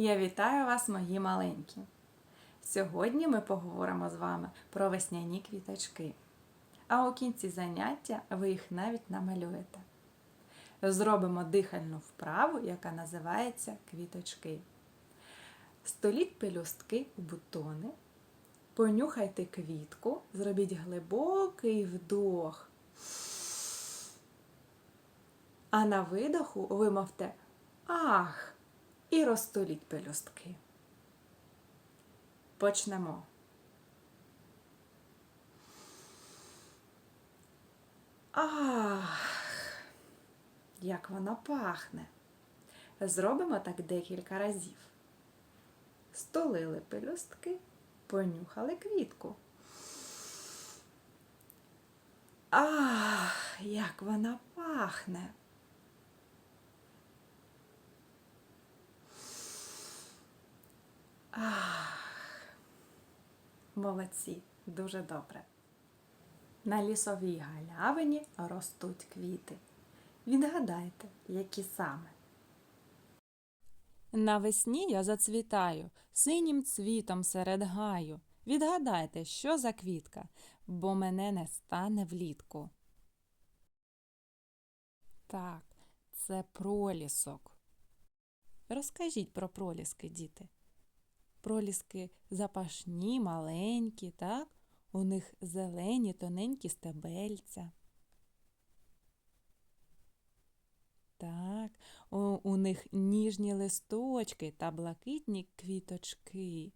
Я вітаю вас, мої маленькі. Сьогодні ми поговоримо з вами про весняні квіточки. А у кінці заняття ви їх навіть намалюєте. Зробимо дихальну вправу, яка називається квіточки. Століть пелюстки у бутони, понюхайте квітку, зробіть глибокий вдох. А на видоху вимовте Ах! І розтуліть пелюстки. Почнемо. Ах, як воно пахне. Зробимо так декілька разів. Столили пелюстки, понюхали квітку. Ах, як вона пахне. Ах, молодці, дуже добре. На лісовій галявині ростуть квіти. Відгадайте, які саме. Навесні я зацвітаю синім цвітом серед гаю. Відгадайте, що за квітка, бо мене не стане влітку. Так, це пролісок. Розкажіть про проліски, діти. Проліски запашні, маленькі, так? У них зелені тоненькі стебельця. Так, у, у них ніжні листочки та блакитні квіточки.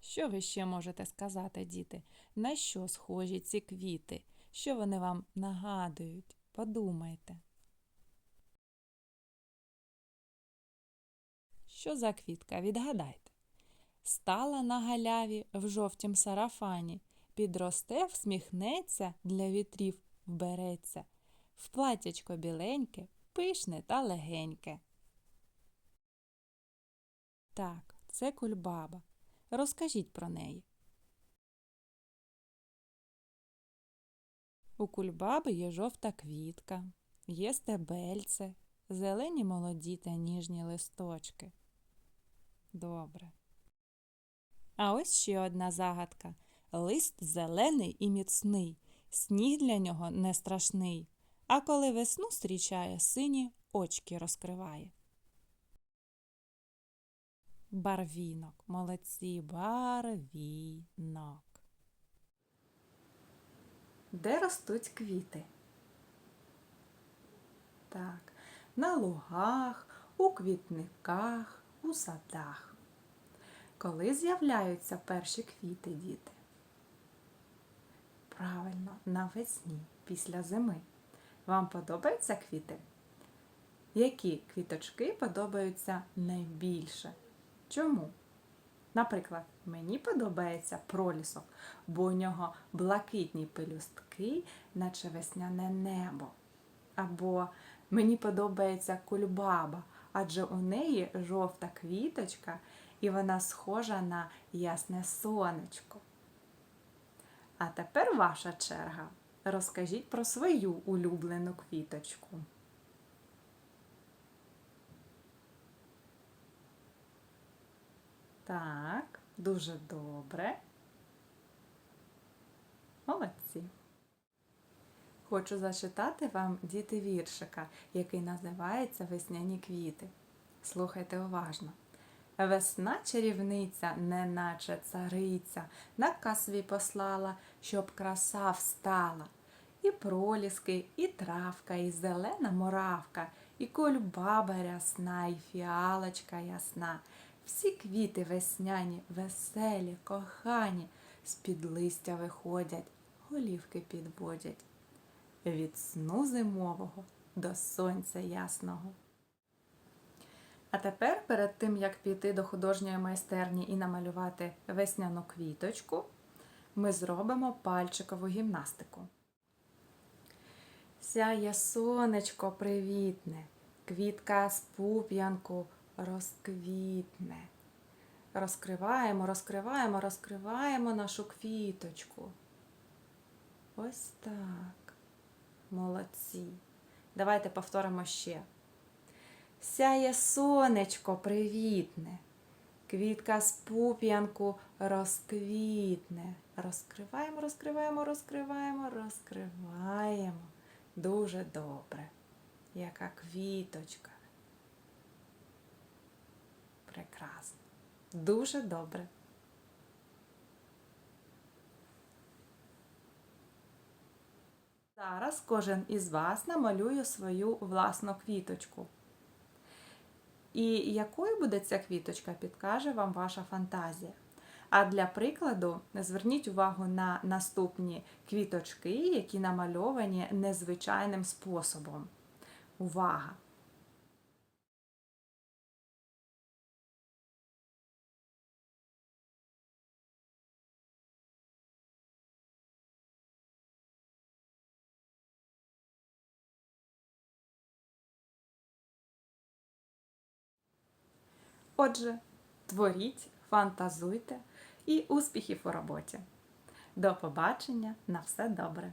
Що ви ще можете сказати, діти? На що схожі ці квіти? Що вони вам нагадують? Подумайте. Що за квітка? Відгадайте. Стала на галяві в жовтім сарафані, підросте, всміхнеться, для вітрів вбереться, в платячко біленьке, пишне та легеньке. Так, це кульбаба. Розкажіть про неї. У кульбаби є жовта квітка, є стебельце, зелені молоді та ніжні листочки. Добре. А ось ще одна загадка. Лист зелений і міцний, сніг для нього не страшний, а коли весну зустрічає, сині очки розкриває. Барвінок. Молодці, барвінок. Де ростуть квіти? Так, на лугах, у квітниках, у садах. Коли з'являються перші квіти, діти? Правильно, навесні, після зими. Вам подобаються квіти? Які квіточки подобаються найбільше? Чому? Наприклад, мені подобається пролісок, бо у нього блакитні пелюстки, наче весняне небо. Або мені подобається кульбаба, адже у неї жовта квіточка і вона схожа на ясне сонечко. А тепер ваша черга. Розкажіть про свою улюблену квіточку. Так, дуже добре. Молодці. Хочу зачитати вам діти віршика, який називається Весняні квіти. Слухайте уважно. Весна чарівниця, неначе цариця, наказ свій послала, щоб краса встала. І проліски, і травка, і зелена моравка, і кольбаба рясна, і фіалочка ясна. Всі квіти весняні, веселі, кохані, з-під листя виходять, голівки підводять. Від сну зимового до сонця ясного. А тепер, перед тим, як піти до художньої майстерні і намалювати весняну квіточку, ми зробимо пальчикову гімнастику. Сяє сонечко привітне, квітка з пуп'янку розквітне. Розкриваємо, розкриваємо, розкриваємо нашу квіточку. Ось так. Молодці. Давайте повторимо ще. Сяє сонечко привітне. Квітка з пуп'янку розквітне. Розкриваємо, розкриваємо, розкриваємо, розкриваємо. Дуже добре. Яка квіточка. Прекрасно. Дуже добре. Зараз кожен із вас намалює свою власну квіточку. І якою буде ця квіточка, підкаже вам ваша фантазія. А для прикладу зверніть увагу на наступні квіточки, які намальовані незвичайним способом. Увага! Отже, творіть, фантазуйте і успіхів у роботі. До побачення, на все добре!